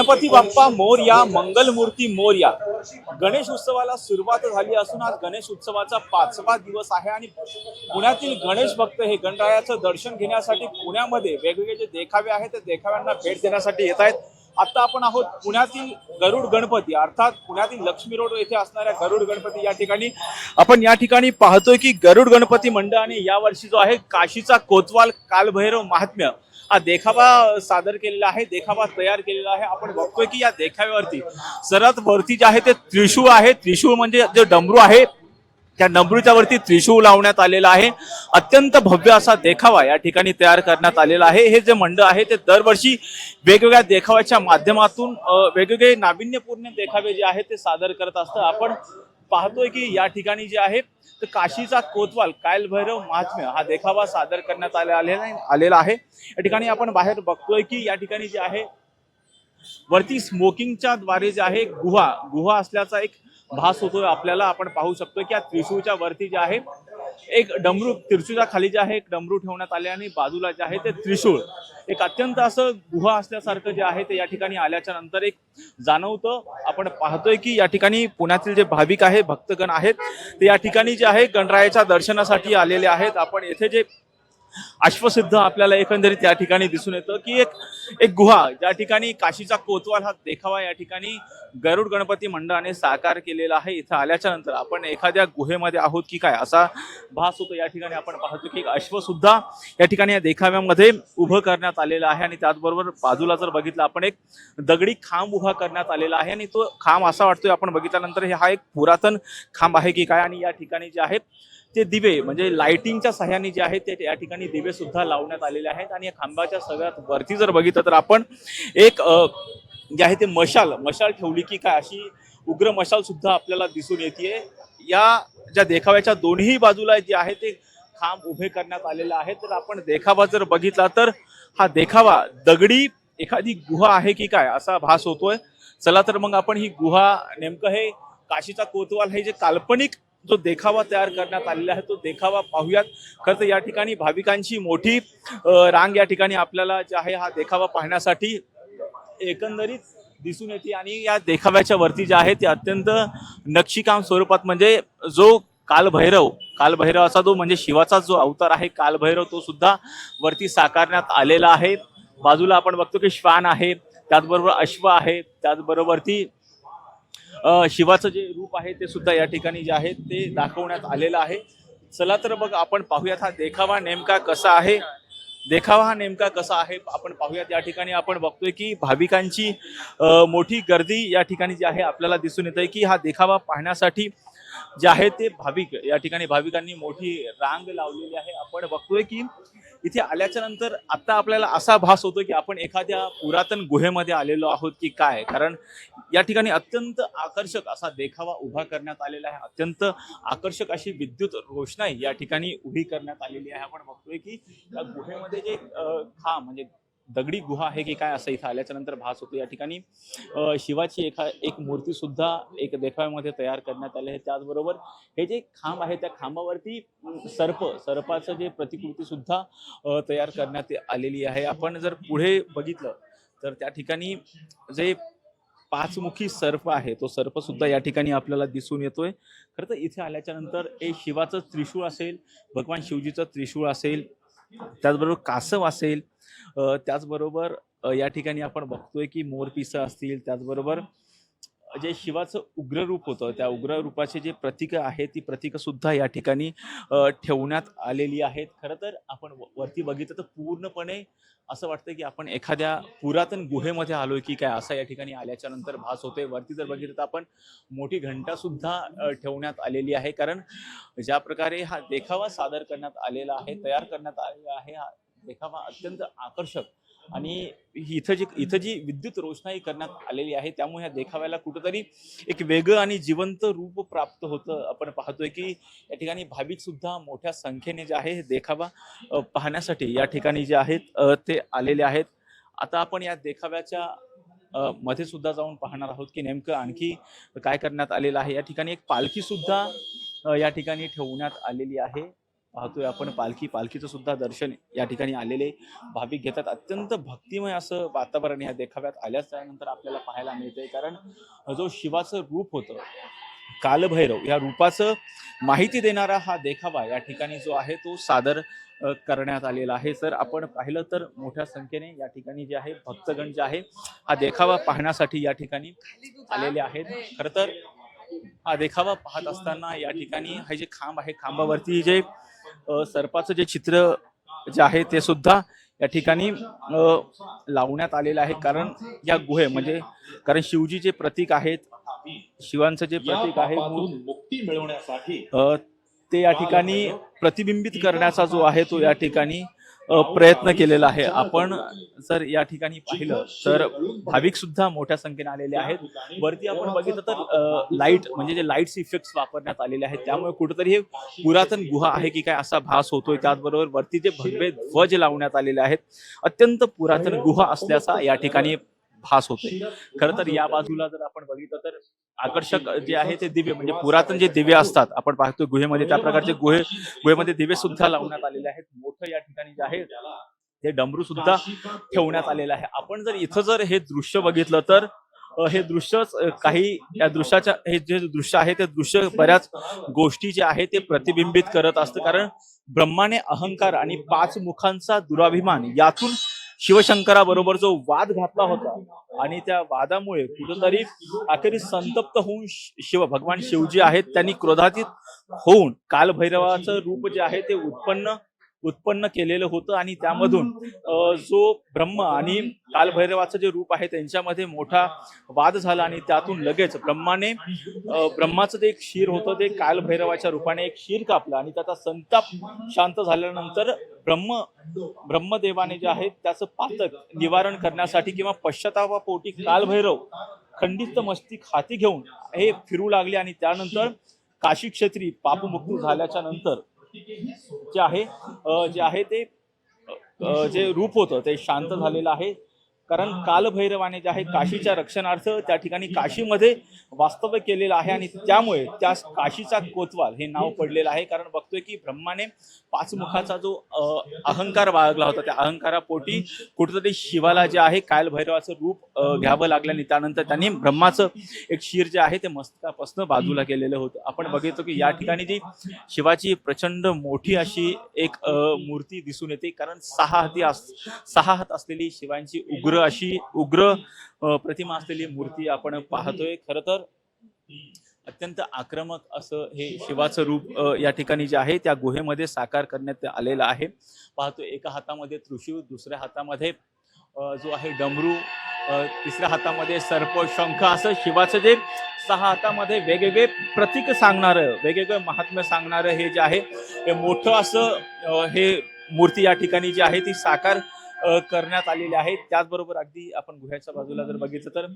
गणपती बाप्पा मोरया मंगलमूर्ती मोरया. गणेश उत्सवाला सुरुवात झाली असून आज गणेश उत्सवाचा पाचवा दिवस आहे आणि पुण्यातील गणेश भक्त हे गणरायाचं दर्शन घेण्यासाठी पुण्यामध्ये वेगवेगळे जे देखावे आहेत त्या देखाव्यांना भेट देण्यासाठी येत आहेत. आता आपण आहोत पुण्यातील गरुड गणपती अर्थात पुण्यातील लक्ष्मी रोड येथे असणाऱ्या गरुड गणपती या ठिकाणी. आपण या ठिकाणी पाहतोय की गरुड गणपती मंडळाने या वर्षी जो आहे काशीचा कोतवाल कालभैरव महात्म्य. हा देखावा सादर केलेला आहे देखावा तयार केलेला आहे. आपण बघतोय की या देखाव्यावरती सर्वात वरती जे आहे ते त्रिशूळ आहे. त्रिशूळ म्हणजे जे डमरू आहे त्या डमरूच्या वरती त्रिशूळ लावण्यात आलेला आहे. अत्यंत भव्य असा देखावा या ठिकाणी तयार करण्यात आलेला आहे. हे जे मंडळ आहे ते दरवर्षी वेगवेगळ्या देखाव्याच्या माध्यमातून वेगवेगळे नाविन्यपूर्ण देखावे जे आहेत ते सादर करत असतं. आपण पाहतोय की या ठिकाणी जे आहे तर काशीचा कोतवाल कायल भैरव महात्म्य हा देखावा सादर करण्यात आले आलेला आलेला आहे. या ठिकाणी आपण बाहेर बघतोय की या ठिकाणी जे आहे वरती स्मोकिंगच्या द्वारे जे आहे गुहा गुहा असल्याचा एक भास होतोय. आपल्याला आपण पाहू शकतो की या त्रिशूळच्या वरती जे आहे एक डमरू त्रिशूळच्या खाली जे आहे एक डमरू ठेवण्यात आले आणि बाजूला जे आहे ते त्रिशूळ. एक अत्यंत असं गुहा असल्यासारखं जे आहे ते या ठिकाणी आल्याच्यानंतर एक जाणवतं. आपण पाहतोय की या ठिकाणी पुण्यातील जे भाविक आहे भक्तगण आहेत ते या ठिकाणी जे आहे गणरायाच्या दर्शनासाठी आलेले आहेत. आपण येथे जे अश्वसिद्ध आपल्याला एकंदरीत या ठिकाणी दिसून येतं की एक एक गुहा ज्या ठिकाणी काशीचा कोतवाल हा देखावा या ठिकाणी गरुड गणपती मंडळाने साकार केलेला आहे. इथं आल्याच्यानंतर आपण एखाद्या गुहेमध्ये आहोत की काय असा भास होतो या ठिकाणी आपण पाहतो की अश्वसुद्धा या ठिकाणी या देखाव्यामध्ये उभं करण्यात आलेलं आहे आणि त्याचबरोबर बाजूला जर बघितलं आपण एक दगडी खांब उभा करण्यात आलेला आहे आणि तो खांब असा वाटतोय आपण बघितल्यानंतर हे हा एक पुरातन खांब आहे की काय आणि या ठिकाणी जे आहेत ते दिवे म्हणजे लाइटिंगच्या सहाय्याने जे आहेत ते या ठिकाणी दिवे सुद्धा लावण्यात आलेले आहेत. आणि या खांबाच्या सगळ्यात वरती जर बघितलं तर आपण एक जे आहे ते मशाल मशाल ठेवली की काय? अशी उग्र मशाल सुद्धा आपल्याला दिसून येते या ज्या देखाव्याच्या दोन्ही बाजूला जे आहे ते खांब उभे करण्यात आलेले आहे तर आपण देखावा जर बघितला तर हा देखावा दगडी एखादी गुहा आहे की काय? असा भास होतोय. चला तर मग आपण ही गुहा नेमकं हे काशीचा कोतवाल हे जे काल्पनिक जो देखावा तयार करण्यात आलेला आहे तो देखावा पाहूयात. खरं तर या ठिकाणी भाविकांची मोठी रांग या ठिकाणी आपल्याला जे आहे हा देखावा पाहण्यासाठी एकंदरीत दिसून येते. आणि या देखाव्याच्या वरती जे आहे ते अत्यंत नक्षीकाम स्वरूपात म्हणजे जो कालभैरव कालभैरव असा जो म्हणजे शिवाचा जो अवतार आहे कालभैरव तो सुद्धा वरती साकारण्यात आलेला आहे. बाजूला आपण बघतो की श्वान आहे त्याचबरोबर अश्व आहे त्याचबरोबर ती शिवाचं जे रूप आहे ते सुद्धा या ठिकाणी जे आहे ते दाखवण्यात आलेलं आहे. चला तर बघ आपण पाहूयात हा देखावा नेमका कसा आहे. देखावा हा नेमका कसा आहे आपण पाहूयात. या ठिकाणी आपण बघतोय की भाविकांची मोठी गर्दी या ठिकाणी जी आहे आपल्याला दिसून येत आहे की हा देखावा पाहण्यासाठी जे आहे ते भाविक या ठिकाणी भाविकांनी मोठी रांग लावलेली आहे. आपण बघतोय की इथे आल्याच्यानंतर आता आपल्याला असा भास होतो की आपण एखाद्या पुरातन गुहेमध्ये आलेलो आहोत की काय? कारण या ठिकाणी अत्यंत आकर्षक असा देखावा उभा करण्यात आलेला आहे. अत्यंत आकर्षक अशी विद्युत रोषणाई या ठिकाणी उभी करण्यात आलेली आहे. आपण बघतोय की या गुहेमध्ये जे खा खांब म्हणजे दगडी गुहा आहे की काय असं इथं आल्याच्यानंतर भास होतो. या ठिकाणी शिवाची एखा एक मूर्ती सुद्धा एक देखाव्यामध्ये तयार करण्यात आले आहे. त्याचबरोबर हे जे खांब आहे त्या खांबावरती सर्प सर्पाचं जे प्रतिकृती सुद्धा तयार करण्यात आलेली आहे. आपण जर पुढे बघितलं तर त्या ठिकाणी जे पाचमुखी सर्प आहे तो सर्प सुद्धा या ठिकाणी आपल्याला दिसून येतोय. खरं तर इथे आल्याच्यानंतर शिवाचं त्रिशूळ असेल भगवान शिवजीचं त्रिशूळ असेल त्याचबरोबर कासव असेल त्याचबरोबर या ठिकाणी आपण बघतोय की मोरपिसं असतील त्याचबरोबर जे शिवाचं उग्र रूप होतं त्या उग्र रूपाचे जे प्रतीक आहे ती प्रतीक सुद्धा या ठिकाणी ठेवण्यात आलेली आहेत. खरं तर आपण व- वरती बघितलं तर पूर्णपणे असं वाटतं की आपण एखाद्या पुरातन गुहेमध्ये आलोय की काय असा या ठिकाणी आल्याच्यानंतर भास होते वरती जर बघितलं तर आपण मोठी घंटा सुद्धा ठेवण्यात आलेली आहे. कारण ज्या प्रकारे हा देखावा सादर करण्यात आलेला आहे तयार करण्यात आलेला आहे हा देखावा अत्यंत आकर्षक आणि इथं जी इथं जी विद्युत रोषणाई करण्यात आलेली आहे त्यामुळे ह्या देखाव्याला कुठंतरी एक वेगळं आणि जिवंत रूप प्राप्त होतं. आपण पाहतोय की या ठिकाणी भाविक सुद्धा मोठ्या संख्येने जे आहे हे देखावा पाहण्यासाठी या ठिकाणी जे आहेत ते आलेले आहेत. आता आपण या देखाव्याच्या मध्ये सुद्धा जाऊन पाहणार आहोत की नेमकं आणखी काय करण्यात आलेलं आहे. या ठिकाणी एक पालखी सुद्धा या ठिकाणी ठेवण्यात आलेली आहे. पाहतोय आपण पालखी पालखीचं सुद्धा दर्शन या ठिकाणी आलेले भाविक घेतात. अत्यंत भक्तिमय असं वातावरण या देखाव्यात आल्याच त्यानंतर आपल्याला पाहायला मिळतंय. कारण जो शिवाचं रूप होतं कालभैरव या रूपाचं माहिती देणारा हा देखावा या ठिकाणी जो आहे तो सादर करण्यात आलेला आहे. सर आपण पाहिलं तर मोठ्या संख्येने या ठिकाणी जे आहे भक्तगण जे आहे हा देखावा पाहण्यासाठी या ठिकाणी आलेले आहेत. खर तर हा देखावा पाहत असताना या ठिकाणी हे जे खांब आहे खांबावरती जे सर्पाचं जे चित्र जे आहे ते सुद्धा या ठिकाणी लावण्यात आलेलं आहे. कारण या गुहे म्हणजे कारण शिवजीचे प्रतीक आहेत शिवांचं जे प्रतीक आहे मुक्ती मिळवण्यासाठी ते या ठिकाणी प्रतिबिंबित करण्याचा जो आहे तो या ठिकाणी प्रयत्न केलेला आहे. आपण जर या ठिकाणी पाहिलं तर भाविक सुद्धा मोठ्या संख्येने आलेले आहेत. वरती आपण बघितलं तर लाइट म्हणजे जे लाईट्स इफेक्ट्स वापरण्यात आलेले आहेत त्यामुळे कुठेतरी हे पुरातन गुहा आहे की काय असा भास होतोय त्याचबरोबर वरती जे भगवे ध्वज लावण्यात आलेले आहेत अत्यंत पुरातन गुहा असल्याचा या ठिकाणी भास होतोय. खर तर या बाजूला जर आपण बघितलं तर आकर्षक जे आहे ते दिवे म्हणजे पुरातन जे दिवे असतात आपण पाहतो गुहेमध्ये त्या प्रकारचे गुहे गुहेमध्ये दिवे सुद्धा लावण्यात आलेले आहेत. मोठं या ठिकाणी जे आहे ते डमरू सुद्धा ठेवण्यात आलेलं आहे. आपण जर इथं जर हे दृश्य बघितलं तर हे दृश्यच काही या दृश्याच्या हे जे दृश्य आहे ते दृश्य बऱ्याच गोष्टी जे आहे ते प्रतिबिंबित करत असतं. कारण ब्रह्माने अहंकार आणि पाच मुखांचा दुराभिमान यातून शिवशंकराबरोबर जो वाद घातला होता आणि त्या वादामुळे कुठंतरी अखेरी संतप्त होऊन शिव भगवान शिवजी आहेत त्यांनी क्रोधातीत होऊन कालभैरवाचं रूप जे आहे ते उत्पन्न उत्पन्न केलेलं होतं आणि त्यामधून जो ब्रह्म आणि कालभैरवाचं जे रूप आहे त्यांच्यामध्ये मोठा वाद झाला आणि त्यातून लगेच ब्रह्माने ब्रह्माचं जे एक शिर होतं ते कालभैरवाच्या रूपाने एक शिर कापलं आणि त्याचा संताप शांत झाल्यानंतर ब्रह्म ब्रह्मदेवाने जे आहे त्याचं पातक निवारण करण्यासाठी किंवा पश्चातापापोटी कालभैरव खंडित मस्तिक हाती घेऊन हे फिरू लागले आणि त्यानंतर काशी क्षेत्री पापमुक्त झाल्याच्यानंतर जे आहे जे आहे ते जे रूप होतं ते शांत झालेलं आहे. कारण कालभैरवाने जे आहे काशीच्या रक्षणार्थ त्या ठिकाणी काशीमध्ये वास्तव्य केलेलं आहे आणि त्यामुळे त्या काशीचा कोतवाल हे नाव पडलेलं आहे. कारण बघतोय की ब्रह्माने पाच मुखाचा जो अहंकार बाळगला होता त्या अहंकारापोटी कुठेतरी शिवाला जे आहे कालभैरवाचं रूप घ्यावं लागलं आणि त्यानंतर त्यांनी ब्रह्माचं एक शिर जे आहे ते मस्तकापासून बाजूला केलेलं होतं. आपण बघितलं की या ठिकाणी जी शिवाची प्रचंड मोठी अशी एक मूर्ती दिसून येते. कारण सहा हाती अस सहा हात असलेली शिवांची उग्र अशी उग्र प्रतिमा असलेली मूर्ती आपण पाहतोय. खरं तर अत्यंत आक्रमक असं हे शिवाचं रूप या ठिकाणी जे आहे त्या गुहेमध्ये साकार करण्यात आलेलं आहे. पाहतो एका हातामध्ये त्रिशूळ दुसऱ्या हातामध्ये जो आहे डमरू तिसऱ्या हातामध्ये सर्प शंख असं शिवाचं जे सहा हातामध्ये वेगवेगळे प्रतीक सांगणारं वेगवेगळं महात्म्य सांगणारं हे जे आहे हे मोठं असं हे मूर्ती या ठिकाणी जी आहे ती साकार करण्यात आलेले आहेत. त्याचबरोबर अगदी आपण गुह्याच्या बाजूला जर बघितलं तर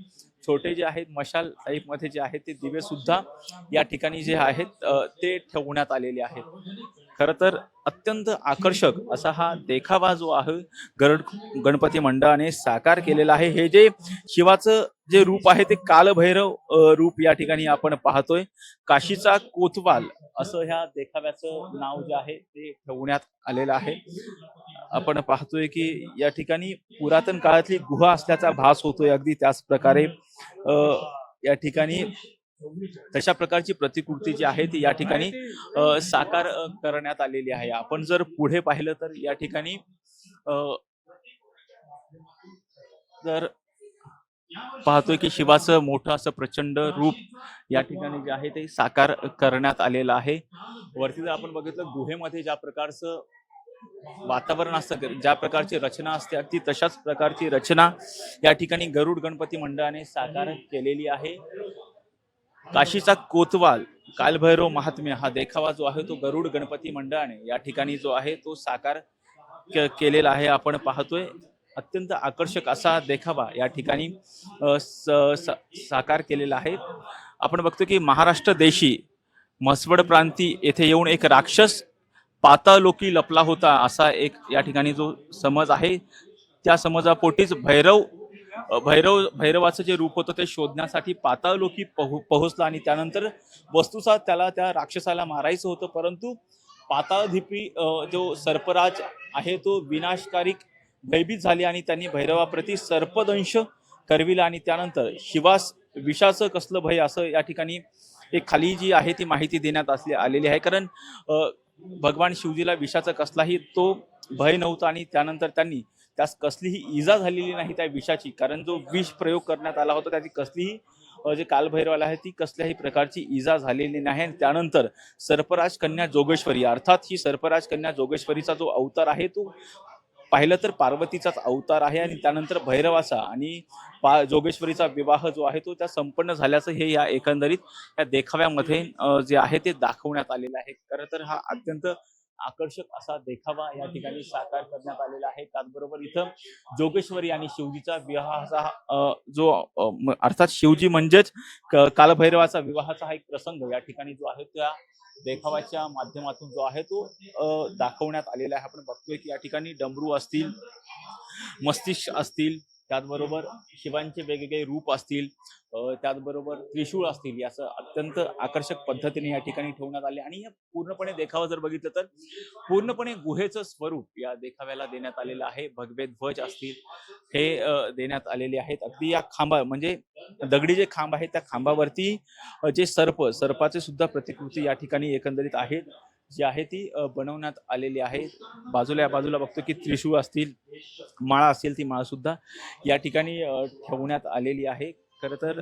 छोटे जे आहेत मशाल टाईपमध्ये जे आहेत ते दिवे सुद्धा या ठिकाणी जे आहेत ते ठेवण्यात आलेले आहेत. खर तर अत्यंत आकर्षक असा हा देखावा जो आहे गरड गणपती मंडळाने साकार केलेला आहे. हे जे शिवाचं जे रूप आहे ते कालभैरव रूप या ठिकाणी आपण पाहतोय. काशीचा कोतवाल असं ह्या देखाव्याचं नाव जे आहे ते ठेवण्यात आलेलं आहे. आपण पाहतोय की या ठिकाणी पुरातन काळातली गुहा असल्याचा भास होतोय अगदी त्याच प्रकारे. या ठिकाणी तशा प्रकारची प्रतिकृती जी आहे ती या ठिकाणी साकार करण्यात आलेली आहे. आपण जर पुढे पाहिलं तर या ठिकाणी तर पाहतोय की शिवाचं मोठं असं प्रचंड रूप या ठिकाणी जे आहे ते साकार करण्यात आलेलं आहे. वरती जर आपण बघितलं गुहेमध्ये ज्या प्रकारचं वातावरण असतं ज्या प्रकारची रचना असते अगदी तशाच प्रकारची रचना या ठिकाणी गरुड गणपती मंडळाने साकार केलेली आहे. काशीचा कोतवाल कालभैरव महात्म्य हा देखावा जो आहे तो गरुड गणपती मंडळाने या ठिकाणी जो आहे तो साकार के- केलेला आहे. आपण पाहतोय अत्यंत आकर्षक असा देखावा या ठिकाणी स- साकार केलेला आहे. आपण बघतो की महाराष्ट्र देशी म्हसवड प्रांती येथे येऊन एक राक्षस पातालोकी लपला होता असा एक या ठिकाणी जो समज आहे. त्या समजापोटीच भैरव भैरव भैरवाचं जे रूप होतं ते शोधण्यासाठी पाताळलोकी पहु पोहोचला आणि त्यानंतर वस्तूचा त्याला त्या राक्षसाला मारायचं होतं. परंतु पाताळधिपी जो सर्पराज आहे तो विनाशकारिक भयभीत झाले आणि त्यांनी भैरवाप्रती सर्पदंश करविला आणि त्यानंतर शिवास विषाचं कसलं भय असं या ठिकाणी एक खाली जी आहे ती माहिती देण्यात असली आलेली आहे. कारण भगवान शिवजीला विषाचा कसलाही तो भय नव्हता आणि त्यानंतर त्यांनी त्यास कसलीही इजा झालेली नाही त्या विषाची. कारण जो विष प्रयोग करण्यात आला होता त्याची कसलीही जे कालभैरवाला आहे ती कसल्याही प्रकारची इजा झालेली नाही. त्यानंतर सर्पराज कन्या जोगेश्वरी अर्थात ही सर्पराज कन्या जोगेश्वरीचा जो अवतार आहे तो पाहिलं तर पार्वतीचाच अवतार आहे आणि त्यानंतर भैरवाचा आणि पा जोगेश्वरीचा विवाह जो आहे तो त्या संपन्न झाल्याचं हे या एकंदरीत या देखाव्यामध्ये जे आहे ते दाखवण्यात आलेलं आहे. खरं तर हा अत्यंत आकर्षक असा देखावा या ठिकाणी साकार करण्यात आलेला आहे. त्याचबरोबर इथं जोगेश्वरी आणि शिवजीचा विवाहाचा जो अर्थात शिवजी म्हणजेच कालभैरवाचा विवाहाचा हा एक प्रसंग या ठिकाणी जो आहे त्या देखाव्याच्या माध्यमातून जो आहे तो दाखवण्यात आलेला आहे. आपण बघतोय की या ठिकाणी डमरू असतील मस्तिष्क असतील त्याचबरोबर शिवांचे वेगवेगळे रूप असतील त्याचबरोबर त्रिशूळ असतील याचं अत्यंत आकर्षक पद्धतीने या ठिकाणी ठेवण्यात आले. आणि पूर्णपणे देखावा जर बघितलं तर पूर्णपणे गुहेचं स्वरूप या देखाव्याला देण्यात आलेलं आहे. भगवे ध्वज असतील हे देण्यात आलेले आहेत. अगदी या खांबा म्हणजे दगडी जे खांब आहेत त्या खांबावरती जे सर्प सर्पाचे सुद्धा प्रतिकृती या ठिकाणी एकंदरीत आहेत. जी आहे ती बनवण्यात आलेली आहे. बाजूला या बाजूला बघतो की त्रिशूळ असतील माळा असेल ती माळा सुद्धा या ठिकाणी ठेवण्यात आलेली आहे. खरं तर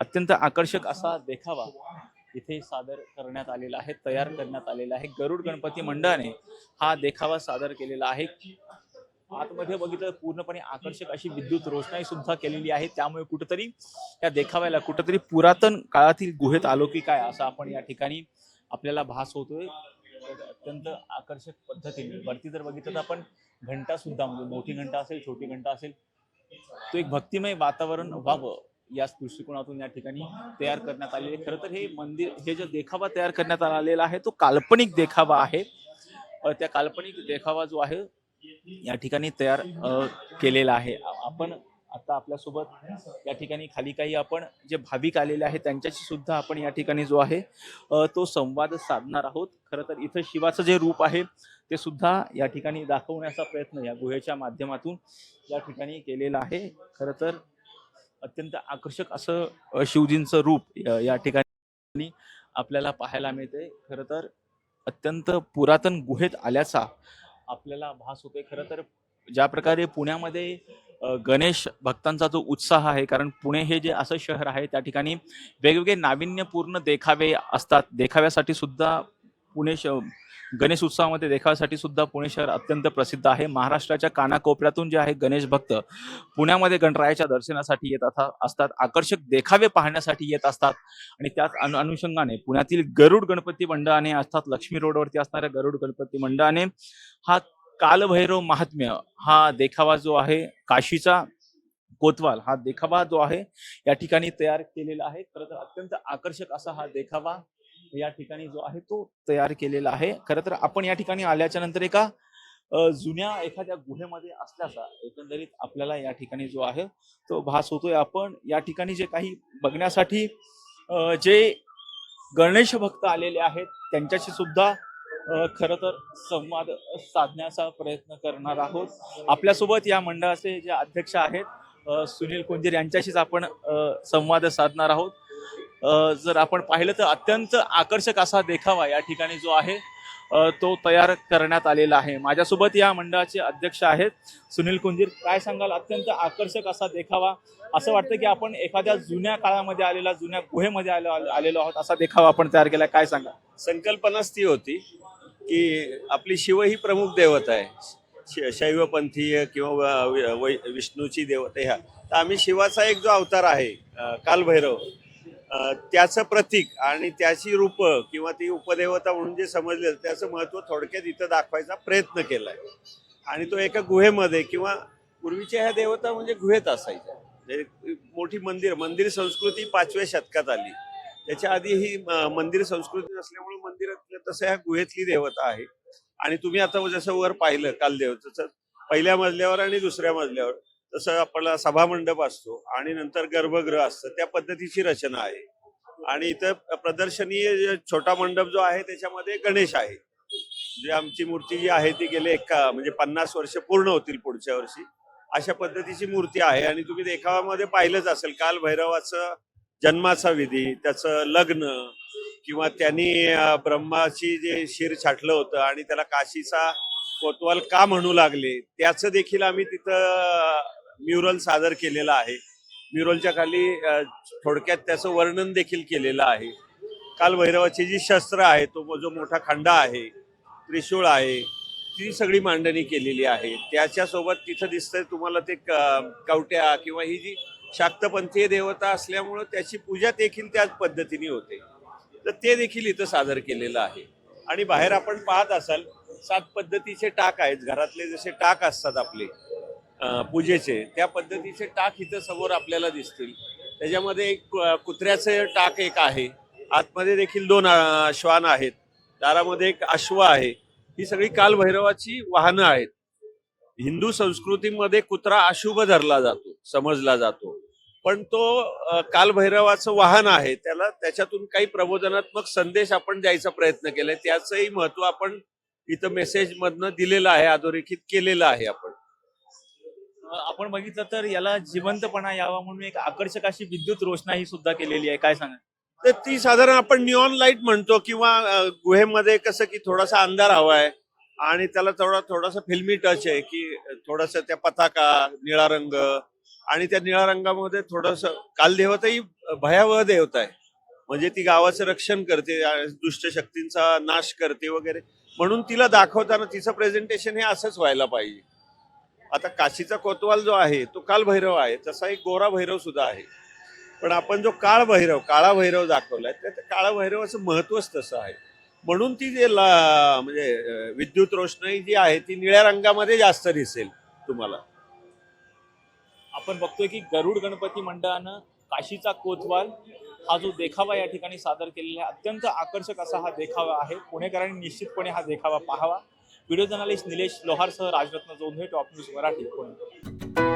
अत्यंत आकर्षक असा देखावा इथे सादर करण्यात आलेला आहे तयार करण्यात आलेला आहे. गरुड गणपती मंडळाने हा देखावा सादर केलेला आहे. आतमध्ये बघितलं पूर्णपणे आकर्षक अशी विद्युत रोषणाई सुद्धा केलेली आहे. त्यामुळे कुठेतरी या देखाव्याला कुठेतरी पुरातन काळातील गुहेत आलो की काय असं आपण या ठिकाणी आपल्याला भास होतोय. अत्यंत आकर्षक पद्धतीने. वरती जर बघितलं तर आपण घंटा सुद्धा म्हणजे मोठी घंटा असेल छोटी घंटा असेल तो एक भक्तिमय वातावरण व्हावं या दृष्टिकोनातून या ठिकाणी तयार करण्यात आलेले खरं तर हे मंदिर हे जो देखावा तयार करण्यात आलेला आहे तो काल्पनिक देखावा आहे. त्या काल्पनिक देखावा जो आहे या ठिकाणी तयार केलेला आहे. आपण आता आपल्यासोबत या ठिकाणी खाली काही आपण जे भाविक आलेले आहेत त्यांच्याशी सुद्धा आपण या ठिकाणी जो आहे तो संवाद साधणार आहोत. खरं तर इथं शिवाचं जे रूप आहे ते सुद्धा या ठिकाणी दाखवण्याचा प्रयत्न या गुहेच्या माध्यमातून या ठिकाणी केलेला आहे. खरं तर अत्यंत आकर्षक असं शिवजींचं रूप या ठिकाणी आपल्याला पाहायला मिळते खरं तर अत्यंत पुरातन गुहेत आल्याचा आपल्याला भास होतोय. खरं तर ज्या प्रकारे पुण्यामध्ये गणेश भक्तांचा जो उत्साह आहे कारण पुणे हे जे असं शहर आहे त्या ठिकाणी वेगवेगळे नाविन्यपूर्ण देखावे असतात. देखाव्यासाठी सुद्धा पुणे श गणेश उत्सवामध्ये देखावासाठी सुद्धा पुणे शहर अत्यंत प्रसिद्ध आहे. महाराष्ट्राच्या कानाकोपऱ्यातून जे आहे गणेश भक्त पुण्यामध्ये गणरायाच्या दर्शनासाठी येत असतात. आकर्षक देखावे पाहण्यासाठी येत असतात. आणि त्याच अनु अनुषंगाने पुण्यातील गरुड गणपती मंडळाने अर्थात लक्ष्मी रोडवरती असणाऱ्या गरुड गणपती मंडळाने हा कालभैरव महात्म्य हा देखावा जो आहे काशीचा कोतवाल हा देखावा जो आहे या ठिकाणी तयार केलेला आहे. खरं तर अत्यंत आकर्षक असा हा देखावा या ठिकाणी जो आहे तो तयार केलेला आहे. खरं तर आपण या ठिकाणी आल्याच्यानंतर एका जुन्या एखाद्या गुहेमध्ये असल्याचा एकंदरीत आपल्याला या ठिकाणी जो आहे तो भास होतोय. आपण या ठिकाणी जे काही बघण्यासाठी जे गणेश भक्त आलेले आहेत त्यांच्याशी सुद्धा खर खरं तर संवाद साधण्याचा प्रयत्न करणार आहोत. आपल्यासोबत या मंडळाचे जे अध्यक्ष आहेत सुनील कुंजीर यांच्याशीच आपण संवाद साधणार आहोत. जर आपण पाहिलं तर अत्यंत आकर्षक असा देखावा या ठिकाणी जो आहे तो तयार करण्यात आलेला आहे. माझ्यासोबत या मंडळाचे अध्यक्ष आहेत सुनील कुंजीर. काय सांगाल? अत्यंत आकर्षक असा देखावा. असं वाटतं की आपण एखाद्या जुन्या काळामध्ये आलेला जुन्या गुहेमध्ये आलो आलेलो आहोत असा देखावा आपण तयार केला. काय सांगा संकल्पनाच ती होती की आपली शिव ही प्रमुख देवता आहे. श- शैवपंथीय किंवा विष्णूची देवता ह्या. तर आम्ही शिवाचा एक जो अवतार आहे कालभैरव त्याचं प्रतीक आणि त्याची रूप किंवा ती उपदेवता म्हणून जे समजले त्याचं महत्त्व थोडक्यात इथं दाखवायचा प्रयत्न केला आहे आणि तो एका गुहेमध्ये किंवा पूर्वीच्या ह्या देवता म्हणजे गुहेत असायच्या. म्हणजे मोठी मंदिर मंदिर संस्कृती पाचव्या शतकात आली. त्याच्या आधी ही मंदिर संस्कृती नसल्यामुळे मंदिरात तसं ह्या गुहेतली देवता आहे. आणि तुम्ही आता जसं वर पाहिलं काल तसं पहिल्या मजल्यावर आणि दुसऱ्या मजल्यावर. तसं आपला सभामंडप असतो आणि नंतर गर्भगृह असतं त्या पद्धतीची रचना आहे. आणि इथं प्रदर्शनीय छोटा मंडप जो आहे त्याच्यामध्ये गणेश आहे. जे आमची मूर्ती जी आहे ती गेले एका म्हणजे पन्नास वर्ष पूर्ण होतील पुढच्या वर्षी. अशा पद्धतीची मूर्ती आहे आणि तुम्ही देखावामध्ये पाहिलंच असेल काल भैरवाचं जन्माचा विधी त्याचं लग्न किंवा त्यांनी ब्रह्माची जे शिर छाटलं होतं आणि त्याला काशीचा कोतवाल का म्हणू लागले? त्याचं देखील आम्ही तिथं म्युरल सादर केलेलं आहे. म्युरलच्या खाली थोडक्यात त्याचं वर्णन देखील केलेलं आहे. काल भैरवाची जी शस्त्र आहे तो जो मोठा खंडा आहे त्रिशूळ आहे ती सगळी मांडणी केलेली आहे. त्याच्यासोबत तिथं दिसतंय तुम्हाला ते क- कवट्या किंवा ही जी शाक्तपंथीय देवता असल्यामुळं त्याची पूजा देखील त्याच पद्धतीने होते. तर ते देखील इथं सादर केलेलं आहे. आणि बाहेर आपण पाहत असाल सात पद्धतीचे टाक आहेत. घरातले जसे टाक असतात आपले पूजेचे त्या पद्धतीचे टाक इथं समोर आपल्याला दिसतील. त्याच्यामध्ये एक कुत्र्याचं टाक एक आहे. आतमध्ये देखील दोन श्वान आहेत. दारामध्ये एक अश्व आहे. ही सगळी कालभैरवाची वाहनं आहेत. हिंदू संस्कृतीमध्ये कुत्रा अशुभ धरला जातो समजला जातो. पण तो कालभैरवाचं वाहन आहे. त्याला त्याच्यातून काही प्रबोधनात्मक संदेश आपण द्यायचा प्रयत्न केलाय. त्याचंही महत्त्व आपण इथं मेसेज मधनं दिलेलं आहे अधोरेखित केलेलं आहे आपण. आपण बघितलं तर याला जिवंतपणा यावा म्हणून एक आकर्षक अशी विद्युत रोषणाई सुद्धा केलेली आहे. काय सांगा तर ती साधारण आपण निऑन लाइट म्हणतो किंवा गुहेमध्ये कसं की थोडासा अंधार हवाय आणि त्याला थोडा थोडासा फिल्मी टच आहे की थोडस त्या पताका निळा रंग आणि त्या निळ्या रंगामध्ये थोडस कालदेवताही भयावह देवता आहे. म्हणजे ती गावाचं रक्षण करते दुष्ट शक्तींचा नाश करते वगैरे. म्हणून तिला दाखवताना तिचं प्रेझेंटेशन हे असंच व्हायला पाहिजे. आता काशीचा कोतवाल जो आहे तो काल भैरव आहे तसा एक गोरा भैरव सुद्धा आहे. पण आपण जो काळ भैरव काळा भैरव दाखवलाय त्या काळा भैरवाचं महत्वच तसं आहे. म्हणून ती जे ला- म्हणजे विद्युत रोषणाई जी आहे ती निळ्या रंगामध्ये जास्त दिसेल तुम्हाला. आपण बघतोय की गरुड गणपती मंडळानं काशीचा कोतवाल हा जो देखावा या ठिकाणी सादर केलेला आहे अत्यंत आकर्षक असा हा देखावा आहे. पुणेकरांनी निश्चितपणे हा देखावा पाहावा. व्हिडिओ जर्नलिस्ट निलेश लोहारसह राजरत्न जोंधे टॉप न्यूज मराठी पुणे.